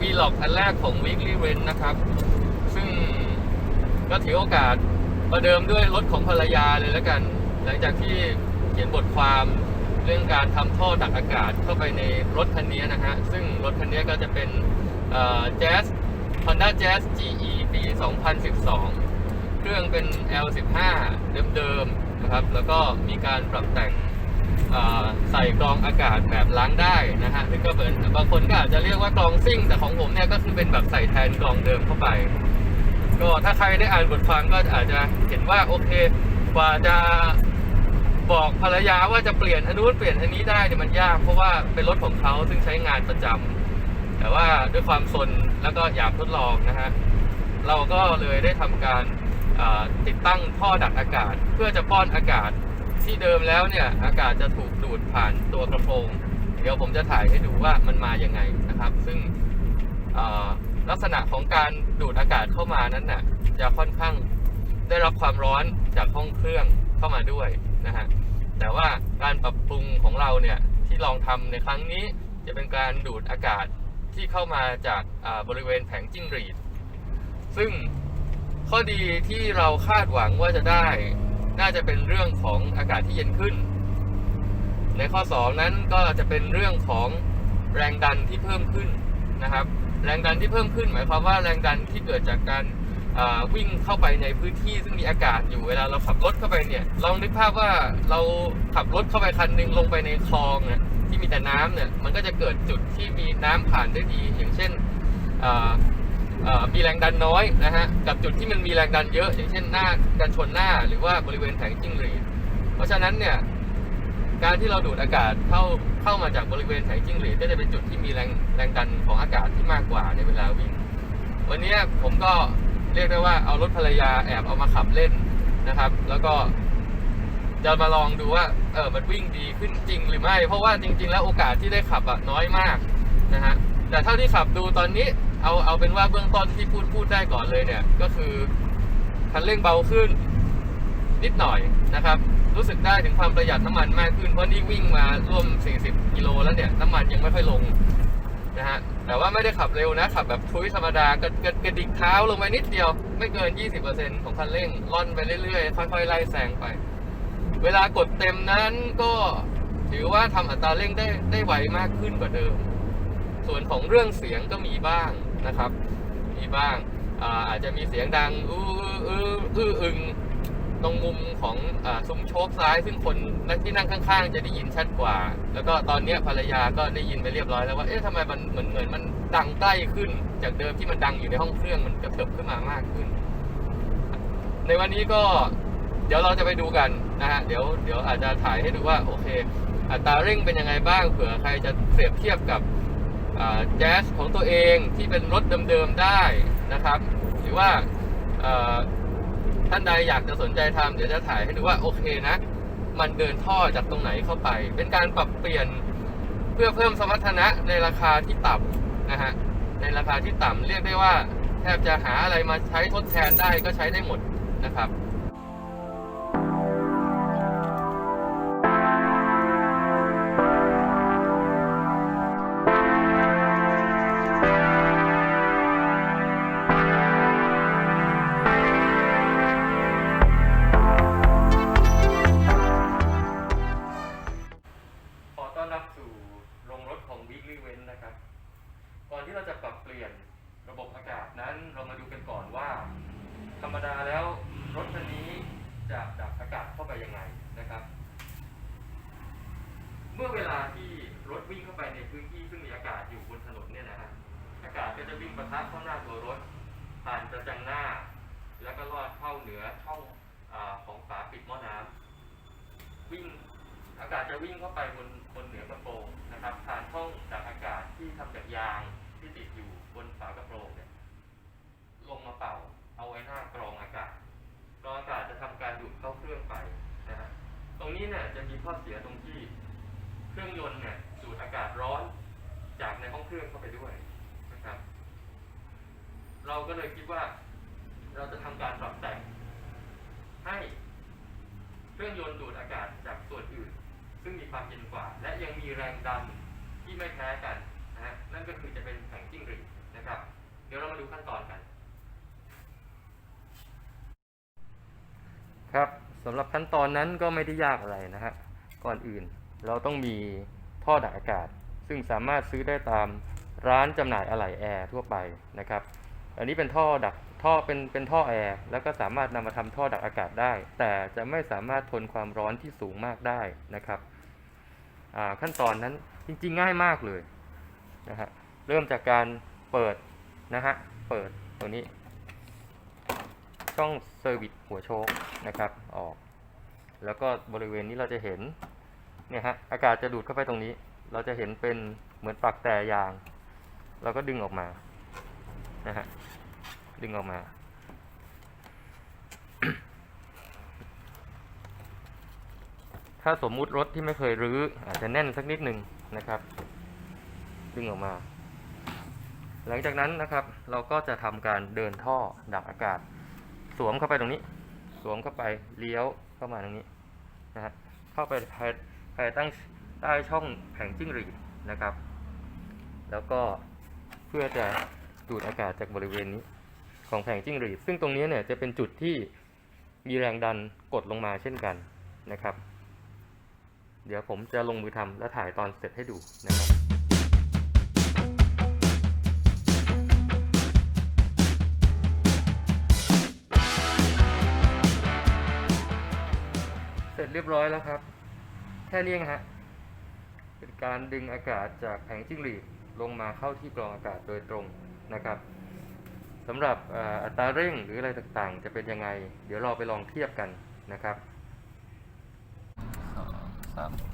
วีล็อกอันแรกของ Weekly r e n นะครับ ซึ่งก็ถือโอกาสประเดิมด้วยรถของภรรยาเลยแล้วกัน หลังจากที่เขียนบทความเรื่องการทำท่อดักอากาศเข้าไปในรถคันนี้นะฮะ ซึ่งรถคันนี้ก็จะเป็นแจ๊ส Honda Jazz GE ปี 2012 เครื่องเป็น L15 เดิมๆนะครับ แล้วก็มีการปรับแต่ง ใส่กรองอากาศแบบล้างได้นะฮะหรือก็เหมือนบางคนก็อาจจะเรียกว่ากรองซิ่ง แต่ของผมเนี่ยก็คือเป็นแบบใส่แทนกรองเดิมเข้าไป ก็ถ้าใครได้อ่านบทความก็อาจจะเห็นว่าโอเคกว่าจะบอกภรรยาว่าจะเปลี่ยนอันนู้นเปลี่ยนอันนี้ได้เนี่ยมันยากเพราะว่าเป็นรถของเขาซึ่งใช้งานประจำแต่ว่าด้วยความสนแล้วก็อยากทดลองนะฮะเราก็เลยได้ทำการติดตั้งท่อดักอากาศ เพื่อจะป้อนอากาศ ที่เดิมแล้วเนี่ยอากาศจะถูกดูดผ่านตัวกระโปรง เดี๋ยวผมจะถ่ายให้ดูว่ามันมาอย่างไงนะครับ ซึ่งลักษณะของการดูดอากาศเข้ามานั้นน่ะจะค่อนข้างได้รับความร้อนจากห้องเครื่องเข้ามาด้วยนะฮะแต่ว่าการปรับปรุงของเราเนี่ยที่ลองทำในครั้งนี้จะเป็นการดูดอากาศที่เข้ามาจากบริเวณแผงจิ้งหรีด ซึ่งข้อดีที่เราคาดหวังว่าจะได้ น่าจะเป็นเรื่องของอากาศที่เย็นขึ้น ในข้อ 2 นั้นก็จะเป็นเรื่องของแรงดันที่เพิ่มขึ้นนะครับ แรงดันที่เพิ่มขึ้น หมายความว่าแรงดันที่เกิดจากการวิ่งเข้าไปในพื้นที่ซึ่งมีอากาศอยู่เวลาเราขับรถเข้าไปเนี่ยลองนึกภาพว่าเราขับรถเข้าไปคันหนึ่งลงไปในคลองเนี่ยที่มีแต่น้ำเนี่ยมันก็จะเกิดจุดที่มีน้ำผ่านได้ดี อย่างเช่น มีแรงดันน้อยนะฮะกับจุดที่มันมีแรงดันเยอะ อย่างเช่นหน้ากันชนหน้าหรือว่าบริเวณแผงจิ้งหรีดเพราะฉะนั้นเนี่ยการที่เราดูดอากาศเข้าเข้ามาจากบริเวณแผงจิ้งหรีดก็จะเป็นจุดที่มีแรงแรงดันของอากาศที่มากกว่าในเวลาวิ่ง วันนี้ผมก็เรียกได้ว่าเอารถภรรยาแอบเอามาขับเล่นนะครับ แล้วก็จะมาลองดูว่าเออมันวิ่งดีขึ้นจริงหรือไม่ เพราะว่าจริง ๆ แล้วโอกาสที่ได้ขับอะน้อยมากนะฮะแต่เท่าที่ขับดูตอนนี้ เอาเอาเป็นว่าเบื้องต้นที่พูดพูดได้ก่อนเลยเนี่ย ก็คือคันเร่งเบาขึ้น นิดหน่อยนะครับ รู้สึกได้ถึงความประหยัดน้ำมันมากขึ้น เพราะนี่วิ่งมาร่วม 40 กิโลแล้วเนี่ย น้ำมันยังไม่ค่อยลงนะฮะแต่ว่าไม่ได้ขับเร็วนะ ขับแบบทุยธรรมดากระกระกระดิกเท้าลงไปนิดเดียว ไม่เกิน 20%ของคันเร่งล่อนไปเรื่อยๆ ค่อยๆ ไล่แซงไป เวลากดเต็มนั้นก็ถือว่าทำอัตราเร่งได้ได้ไวมากขึ้นกว่าเดิม ส่วนของเรื่องเสียงก็มีบ้าง นะครับ มีบ้างอาอาจจะมีเสียงดังอื้ออื้ออื้ออึงตรงมุมของอซุ้มโชคซ้าย ซึ่งคนที่นั่งข้างๆ จะได้ยินชัดกว่า แล้วก็ตอนนี้ภรรยาก็ได้ยินไปเรียบร้อยแล้วว่า เอ๊ะทำไมมันเหมือนเหมือนมันดังใกล้ขึ้น จากเดิมที่มันดังอยู่ในห้องเครื่องมันกระเถิบขึ้นมามากขึ้น ในวันนี้ก็เดี๋ยวเราจะไปดูกันนะฮะ เดี๋ยวเดี๋ยวอาจจะถ่ายให้ดูว่าโอเค อัตราเร่งเป็นยังไงบ้างเผื่อใครจะเปรียบเทียบกับ แจ๊สของตัวเองที่เป็นรถเดิมๆได้นะครับ หรือว่าท่านใดอยากจะสนใจทำเดี๋ยวจะถ่ายให้ดูว่าโอเคนะ มันเดินท่อจากตรงไหนเข้าไป เป็นการปรับเปลี่ยนเพื่อเพิ่มสมรรถนะในราคาที่ต่ำนะฮะในราคาที่ต่ำเรียกได้ว่า แทบจะหาอะไรมาใช้ทดแทนได้ก็ใช้ได้หมดนะครับ ที่เราจะปรับเปลี่ยนระบบอากาศนั้น เรามาดูกันก่อนว่า ธรรมดาแล้วรถคันนี้จะดับอากาศเข้าไปยังไงนะครับ เมื่อเวลาที่รถวิ่งเข้าไปในพื้นที่ซึ่งมีอากาศอยู่บนถนนเนี่ยนะฮะอากาศก็จะวิ่งประทะเข้าหน้าตัวรถ ผ่านกระจังหน้า แล้วก็ลอดเข้าเหนือช่องอของฝาปิดหม้อน้ำวิ่งอากาศจะวิ่งเข้าไปบนบนเหนือกระโปรงนะครับผ่านช่องดักอากาศที่ทำจากยาง เนี่ยจะมีข้อเสียตรงที่เครื่องยนต์เนี่ยดูดอากาศร้อนจากในห้องเครื่องเข้าไปด้วยนะครับ เราก็เลยคิดว่า เราจะทำการปรับแต่งให้เครื่องยนต์ดูดอากาศจากส่วนอื่น ซึ่งมีความเย็นกว่า และยังมีแรงดันที่ไม่แพ้กันนะฮะนั่นก็คือจะเป็นแผงจิ้งหรีดนะครับ เดี๋ยวเรามาดูขั้นตอนกัน ครับ สำหรับขั้นตอนนั้นก็ไม่ได้ยากอะไรนะฮะ ก่อนอื่นเราต้องมีท่อดักอากาศ ซึ่งสามารถซื้อได้ตามร้านจำหน่ายอะไหล่แอร์ทั่วไปนะครับ อันนี้เป็นท่อดักท่อเป็นเป็นท่อแอร์แล้วก็สามารถนำมาทำท่อดักอากาศได้ แต่จะไม่สามารถทนความร้อนที่สูงมากได้นะครับขั้นตอนนั้นจริงๆง่ายมากเลยนะฮะเริ่มจากการเปิดนะฮะเปิดตัวนี้ ช่องเซอร์วิสหัวโชคนะครับออก แล้วก็บริเวณนี้เราจะเห็นเนี่ยฮะอากาศจะดูดเข้าไปตรงนี้ เราจะเห็นเป็นเหมือนปลักแต่ยาง เราก็ดึงออกมานะฮะดึงออกมา ถ้าสมมุติรถที่ไม่เคยรื้ออาจจะแน่นสักนิดหนึ่งนะครับ ดึงออกมา หลังจากนั้นนะครับเราก็จะทำการเดินท่อดักอากาศ สวมเข้าไปตรงนี้ สวมเข้าไปเลี้ยวเข้ามาตรงนี้นะฮะเข้าไปภายภายตั้งใต้ช่องแผงจิ้งหรีดนะครับ แล้วก็เพื่อจะดูดอากาศจากบริเวณนี้ของแผงจิ้งหรีด ซึ่งตรงนี้เนี่ยจะเป็นจุดที่มีแรงดันกดลงมาเช่นกันนะครับ เดี๋ยวผมจะลงมือทำและถ่ายตอนเสร็จให้ดูนะครับ ร็จเรียบร้อยแล้วครับ แค่นี้เองฮะเป็นการดึงอากาศจากแผงจิ้งหรีดลงมาเข้าที่กรองอากาศโดยตรงนะครับสำหรับอัตราเร่งหรืออะไรต่างๆ จะเป็นยังไง เดี๋ยวเราไปลองเทียบกันนะครับสองสาม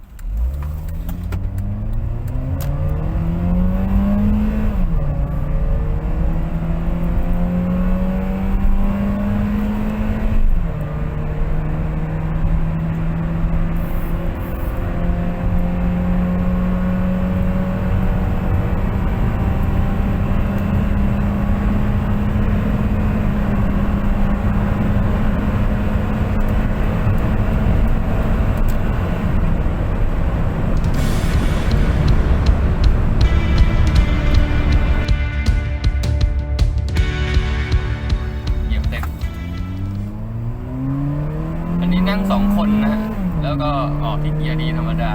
นั่งสองคนนะฮะแล้วก็ออกที่เกียร์ดีธรรมดา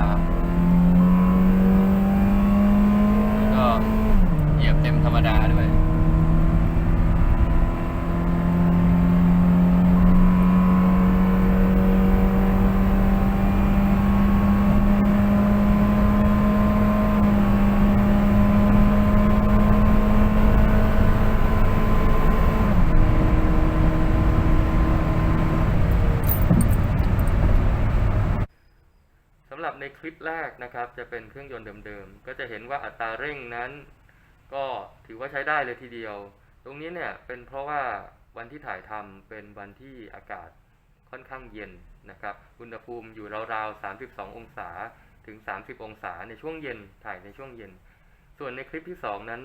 แล้วก็เหยียบเต็มธรรมดาด้วย สำหรับในคลิปแรก นะครับ จะเป็นเครื่องยนต์เดิมๆ ก็จะเห็นว่าอัตราเร่งนั้น ก็ถือว่าใช้ได้เลยทีเดียว ตรงนี้เนี่ยเป็นเพราะว่าวันที่ถ่ายทำเป็นวันที่อากาศค่อนข้างเย็นนะครับ อุณหภูมิอยู่ราวๆ 32 องศาถึง 30 องศาในช่วงเย็นถ่ายในช่วงเย็น ส่วนในคลิปที่ 2 นั้น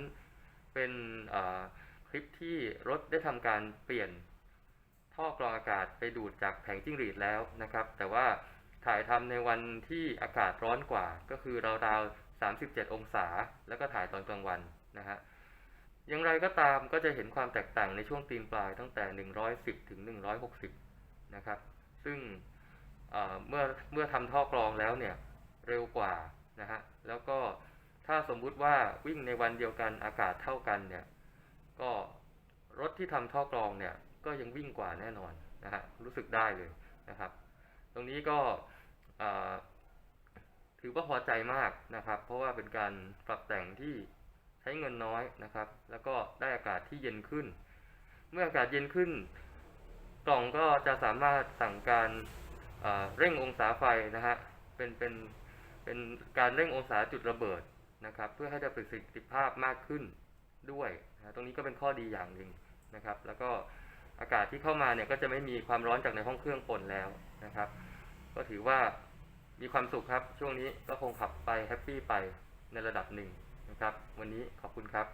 เป็นคลิปที่รถได้ทำการเปลี่ยนท่อกรองอากาศไปดูดจากแผงจิ้งหรีดแล้วนะครับ แต่ว่า ถ่ายทำในวันที่อากาศร้อนกว่า ก็คือราวๆ37 องศา แล้วก็ถ่ายตอนกลางวันนะฮะอย่างไรก็ตามก็จะเห็นความแตกต่างในช่วงตีนปลายตั้งแต่ 110 ถึง 160 นะครับ ซึ่งเเมื่อเมื่อทำท่อกรองแล้วเนี่ยเร็วกว่านะฮะแล้วก็ถ้าสมมุติว่าวิ่งในวันเดียวกันอากาศเท่ากันเนี่ยก็รถที่ทำท่อกรองเนี่ยก็ยังวิ่งกว่าแน่นอนนะฮะรู้สึกได้เลยนะครับ รงนี้ก็ถือว่าพอใจมากนะครับ เพราะว่าเป็นการปรับแต่งที่ใช้เงินน้อยนะครับ แล้วก็ได้อากาศที่เย็นขึ้น เมื่ออากาศเย็นขึ้น กล่องก็จะสามารถสั่งการเอ่อเร่งองศาไฟนะฮะเป็นเป็นเป็นการเร่งองศาจุดระเบิดนะครับ เพื่อให้ได้ประสิทธิภาพมากขึ้นด้วยนะตรงนี้ก็เป็นข้อดีอย่างหนึ่งนะครับ แล้วก็ อากาศที่เข้ามาเนี่ยก็จะไม่มีความร้อนจากในห้องเครื่องปนแล้วนะครับ ก็ถือว่ามีความสุขครับ ช่วงนี้ก็คงขับไปแฮปปี้ไปในระดับหนึ่งนะครับ วันนี้ขอบคุณครับ